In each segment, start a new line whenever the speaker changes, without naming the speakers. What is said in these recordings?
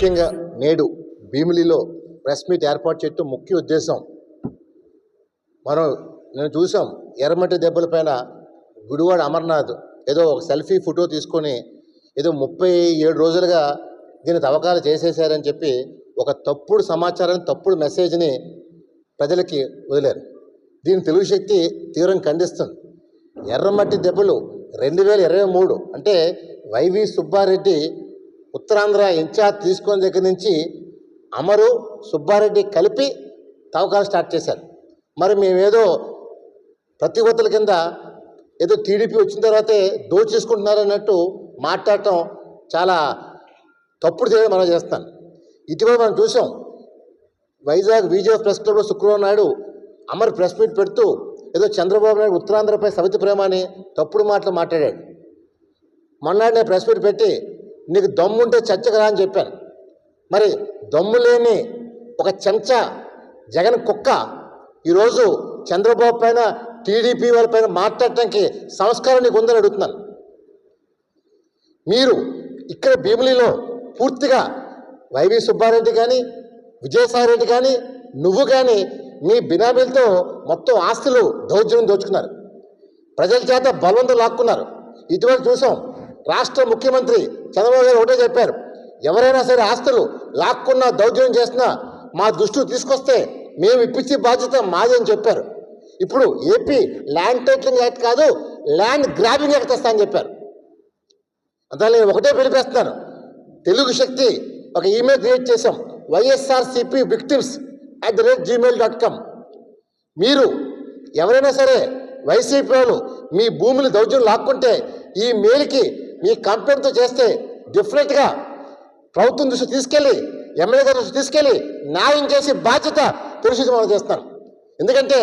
ముఖ్యంగా నేడు భీమిలిలో press meet ఏర్పాటు చేయటం ముఖ్య ఉద్దేశం. మనం నేను చూసాం ఎర్రమట్టి దెబ్బల పైన గుడివాడ అమర్నాథ్ ఏదో ఒక సెల్ఫీ ఫోటో తీసుకొని ఏదో ముప్పై ఏడు రోజులుగా దీని తవ్వకాలు చేసేసారని చెప్పి ఒక తప్పుడు సమాచారాన్ని తప్పుడు మెసేజ్ని ప్రజలకి వదిలారు. దీని తెలుగు శక్తి తీవ్రంగా ఖండిస్తుంది. ఎర్రమట్టి దెబ్బలు రెండు వేల ఇరవై మూడు అంటే వైవి సుబ్బారెడ్డి ఉత్తరాంధ్ర ఇన్ఛార్జ్ తీసుకున్న దగ్గర నుంచి అమరు సుబ్బారెడ్డి కలిపి తవ్వకాలు స్టార్ట్ చేశారు. మరి మేమేదో ప్రతిగతుల కింద ఏదో టీడీపీ వచ్చిన తర్వాతే దోచేసుకుంటున్నారన్నట్టు మాట్లాడటం చాలా తప్పుడు చేయడం మనం చేస్తాను ఇటీవల మనం చూసాం వైజాగ్ విజయ్ ప్రెస్ క్లబ్లో శుక్రవారం నాడు అమర్ ప్రెస్ మీట్ పెడుతూ ఏదో చంద్రబాబు నాయుడు ఉత్తరాంధ్రపై సవితి ప్రేమ అని తప్పుడు మాటలు మాట్లాడాడు. మొన్నటి నేను ప్రెస్ మీట్ పెట్టి నీకు దమ్ముంటే చర్చకరా అని చెప్పాను. మరి దమ్ము లేని ఒక చెంచా జగన్ కుక్క ఈరోజు చంద్రబాబు పైన టీడీపీ వాళ్ళ పైన మాట్లాడటానికి సంస్కారం నీకు ఉందని అడుగుతున్నాను. మీరు ఇక్కడ భీమిలిలో పూర్తిగా వైవి సుబ్బారెడ్డి కానీ విజయసాయిరెడ్డి కానీ నువ్వు కానీ మీ బినామీలతో మొత్తం ఆస్తులు దౌర్జన్యం దోచుకున్నారు. ప్రజల చేత బలవంతం లాక్కున్నారు. ఇటువంటి చూసాం రాష్ట్ర ముఖ్యమంత్రి చంద్రబాబు గారు ఒకటే చెప్పారు ఎవరైనా సరే ఆస్తులు లాక్కున్నా దౌర్జన్యం చేసినా మా దృష్టికి తీసుకొస్తే మేము ఇప్పించే బాధ్యత మాది అని చెప్పారు. ఇప్పుడు ఏపీ ల్యాండ్ టైటిలింగ్ యాక్ట్ కాదు ల్యాండ్ గ్రాబింగ్ యాక్ట్ తెస్తా అని చెప్పారు. అందువల్ల నేను ఒకటే పిలిపేస్తున్నాను తెలుగు శక్తి ఒక ఈమెయిల్ క్రియేట్ చేశాం YSRCP victims at the rate Gmail dot com. మీరు ఎవరైనా సరే వైసీపీ వాళ్ళు మీ భూములు దౌర్జన్యం లాక్కుంటే ఈ మెయిల్కి మీ కంప్లైంట్తో చేస్తే డిఫరెంట్గా ప్రభుత్వం దృష్టి తీసుకెళ్ళి ఎమ్మెల్యే గారి దృష్టి తీసుకెళ్ళి న్యాయం చేసి బాధ్యత తెలుసు మనం చేస్తాం ఎందుకంటే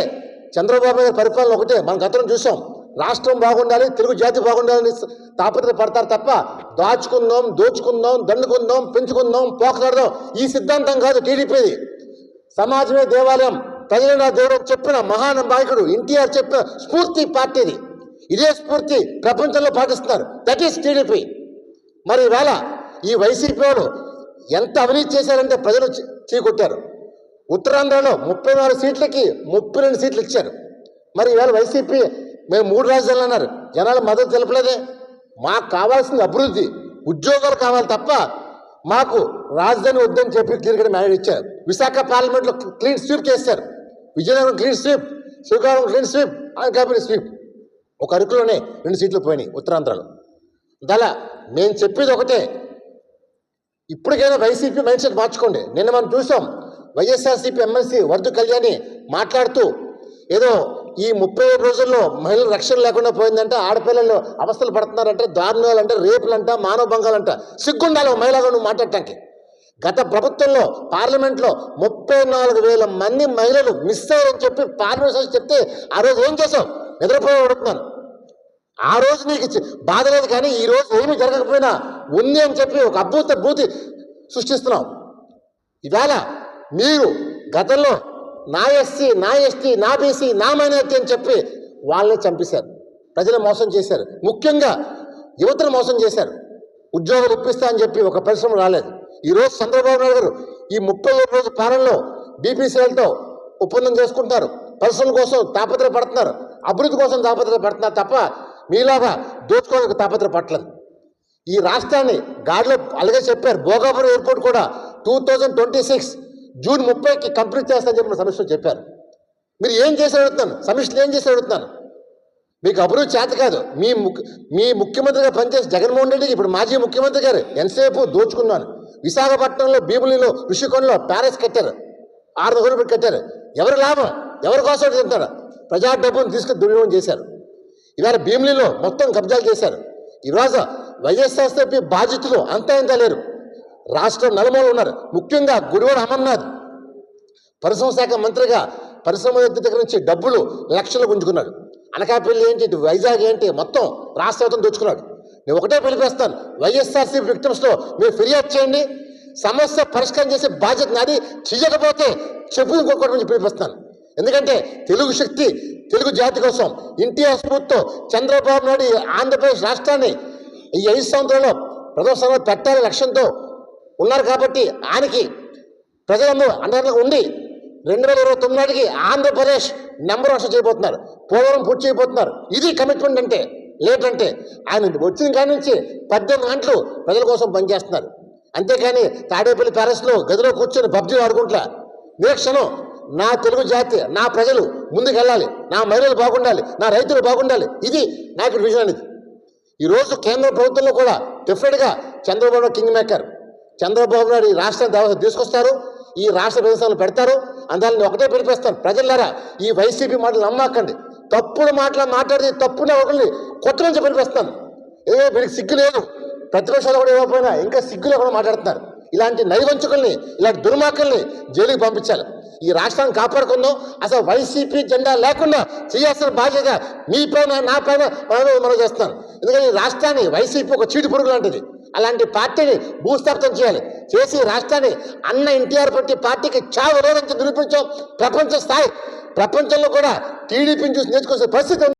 చంద్రబాబు గారి పరిపాలన ఒకటే మనం గతంలో చూసాం. రాష్ట్రం బాగుండాలి తెలుగు జాతి బాగుండాలని తాపత్ర పడతారు తప్ప దాచుకుందాం దోచుకుందాం దండుకుందాం పెంచుకుందాం పోకలాడదాం ఈ సిద్ధాంతం కాదు టీడీపీది సమాజమే దేవాలయం ప్రజలు నా దేవుడు చెప్పిన మహాన నాయకుడు ఎన్టీఆర్ చెప్పిన స్ఫూర్తి పార్టీది ఇదే స్ఫూర్తి ప్రపంచంలో పాటిస్తున్నారు. దట్ ఈస్ టీడీపీ మరి ఇవాళ ఈ వైసీపీ వాళ్ళు ఎంత అవినీతి చేశారంటే ప్రజలు చీకొట్టారు. ఉత్తరాంధ్రలో ముప్పై నాలుగు సీట్లకి ముప్పై రెండు సీట్లు ఇచ్చారు. మరి ఇవాళ వైసీపీ మేము మూడు రాజధానులు అన్నారు. జనాలు మద్దతు తెలపలేదే. మాకు కావాల్సింది అభివృద్ధి ఉద్యోగాలు కావాలి తప్ప మాకు రాజధాని వద్దని చెప్పి క్లియర్గా మేనేజ్ ఇచ్చారు. విశాఖ పార్లమెంట్లో క్లీన్ స్వీప్ చేశారు. Vizianagaram clean sweep Srikakulam clean sweep Anakapalli sweep. ఒక అరకులోనే రెండు సీట్లు పోయినాయి ఉత్తరాంధ్రలో. దలా మేము చెప్పేది ఒకటే. ఇప్పటికైనా వైసీపీ మైండ్ సెట్ మార్చుకోండి. నిన్న మనం చూసాం వైఎస్ఆర్సీపీ ఎమ్మెల్సీ వరద కళ్యాణి మాట్లాడుతూ ఏదో ఈ ముప్పై ఏడు రోజుల్లో మహిళలు రక్షణ లేకుండా పోయిందంటే ఆడపిల్లలు అవస్థలు పడుతున్నారంటే దారుణాలంటే రేపులంట మానవ భంగాలంట సిగ్గుండాలి మహిళగా నువ్వు మాట్లాడటానికి. గత ప్రభుత్వంలో పార్లమెంట్లో ముప్పై నాలుగు వేల మంది మహిళలు మిస్ అయ్యారని చెప్పి పార్లమెంట్ చెప్తే ఆ రోజు ఏం చేసావు నిద్రపోయి అడుగుతున్నాను ఆ రోజు నీకు బాధ లేదు కానీ ఈ రోజు ఏమీ జరగకపోయినా ఉంది అని చెప్పి ఒక అద్భుత భూతి సృష్టిస్తున్నాం ఇవాళ మీరు గతంలో నా ఎస్సీ నా ఎస్టీ నా బీసీ నా మైనార్టీ అని చెప్పి వాళ్ళని చంపేశారు. ప్రజలు మోసం చేశారు. ముఖ్యంగా యువతను మోసం చేశారు. ఉద్యోగాలు ఇప్పిస్తా అని చెప్పి ఒక పరిశ్రమ రాలేదు. ఈ రోజు చంద్రబాబు నాయుడు గారు ఈ ముప్పై ఏడు రోజు పాలనలో బీపీసీలతో ఒప్పందం చేసుకుంటారు. పరిశ్రమల కోసం తాపత్ర పడుతున్నారు అభివృద్ధి కోసం తాపత్ర పడుతున్నారు తప్ప మీలాగా దోచుకోవడానికి తాపత్ర పట్టలేదు. ఈ రాష్ట్రాన్ని గాడిలో అలాగే చెప్పారు. భోగాపురం ఎయిర్పోర్ట్ కూడా two thousand twenty six June ముప్పైకి కంప్లీట్ చేస్తానని చెప్పిన సమీక్షలో చెప్పారు. మీరు ఏం చేసి అడుగుతున్నాను. సమీక్షలు ఏం చేసి అడుగుతున్నాను. మీకు అభివృద్ధి చేత కాదు. మీ ముఖ్య మీ ముఖ్యమంత్రిగా పనిచేసి జగన్మోహన్ రెడ్డికి ఇప్పుడు మాజీ ముఖ్యమంత్రి గారు ఎంతసేపు దోచుకున్నాను విశాఖపట్నంలో భీములిలో ఋషికొండలో ప్యారెస్ కట్టారు. ఆరు నగరు కట్టారు. ఎవరి లాభం? ఎవరి కోసం తింటారు ప్రజా డబ్బును తీసుకుని దుర్వినియోగం చేశారు. ఇవాళ భీమిలీలో మొత్తం కబ్జాలు చేశారు. ఈరోజు వైఎస్ఆర్సీపీ బాధితులు అంతా ఇంకా లేరు. రాష్ట్రం నలుమూలలు ఉన్నారు. ముఖ్యంగా గుడివాడ అమర్నాథ్ పరిశ్రమ శాఖ మంత్రిగా పరిశ్రమ దగ్గర నుంచి డబ్బులు లక్షలు గుంజుకున్నాడు. అనకాపల్లి ఏంటి వైజాగ్ ఏంటి మొత్తం రాష్ట్ర దోచుకున్నాడు. నేను ఒకటే పిలిపేస్తాను. వైఎస్ఆర్సీ విక్టిమ్స్లో మీరు ఫిర్యాదు చేయండి. సమస్య పరిష్కారం చేసే బాధ్యత నాది. చెయ్యకపోతే చెప్పు ఇంకొకటి నుంచి పిలిపిస్తాను. ఎందుకంటే తెలుగు శక్తి తెలుగు జాతి కోసం ఎన్టీఆర్ స్ఫూర్తితో చంద్రబాబు నాయుడు ఆంధ్రప్రదేశ్ రాష్ట్రాన్ని ఈ ఐదు సంవత్సరంలో ప్రదర్శనలో పెట్టాలి లక్ష్యంతో ఉన్నారు కాబట్టి ఆయనకి ప్రజలందరూ అండగా ఉండి రెండు వేల ఇరవై తొమ్మిది నాటికి ఆంధ్రప్రదేశ్ నెంబర్ వన్ చేయబోతున్నారు. పోలవరం పూర్తి చేయబోతున్నారు. ఇది కమిట్మెంట్ అంటే లేటంటే ఆయన వచ్చిన కాడి నుంచి పద్దెనిమిది గంటలు ప్రజల కోసం పనిచేస్తున్నారు. అంతేకాని తాడేపల్లి ప్యాలెస్లో గదిలో కూర్చొని పబ్జీ ఆడుకుంటా నిరీక్షణం నా తెలుగు జాతి నా ప్రజలు ముందుకు వెళ్ళాలి నా మహిళలు బాగుండాలి నా రైతులు బాగుండాలి. ఇది నాకు విజన్ అనేది. ఈరోజు కేంద్ర ప్రభుత్వంలో కూడా డెఫినెట్గా చంద్రబాబు నాయుడు కింగ్ మేకర్ చంద్రబాబు నాయుడు ఈ రాష్ట్రం తీసుకొస్తారు ఈ రాష్ట్ర ప్రదేశాలను పెడతారు అందువల్ల ఒకటే పిలిపిస్తాను ప్రజలారా ఈ వైసీపీ మాటలు నమ్మకండి. తప్పుడు మాటలు మాట్లాడితే తప్పునే ఒకరిని కొత్త నుంచి పిలిపిస్తాను. ఏ వీరికి సిగ్గు లేదు. ప్రతిపక్షాలు కూడా ఇవ్వకపోయినా ఇంకా సిగ్గులో కూడా మాట్లాడుతున్నారు. ఇలాంటి నైవంచుకుల్ని ఇలాంటి దుర్మార్గుల్ని జైలుకి పంపించాలి. ఈ రాష్ట్రాన్ని కాపాడుకుందాం. అసలు వైసీపీ జెండా లేకుండా చేయాల్సిన బాధ్యత మీ పైన నా పైన మనం మనం చేస్తున్నాం. ఎందుకంటే ఈ రాష్ట్రాన్ని వైసీపీ ఒక చీటి పురుగు లాంటిది. అలాంటి పార్టీని భూస్థాపితం చేయాలి. చేసి రాష్ట్రాన్ని అన్న ఎన్టీఆర్ పట్టి పార్టీకి చావు లేదని నిరూపించాం ప్రపంచ స్థాయి. ప్రపంచంలో కూడా టీడీపీని చూసి నేర్చుకోవాల్సిన పరిస్థితి ఉంది.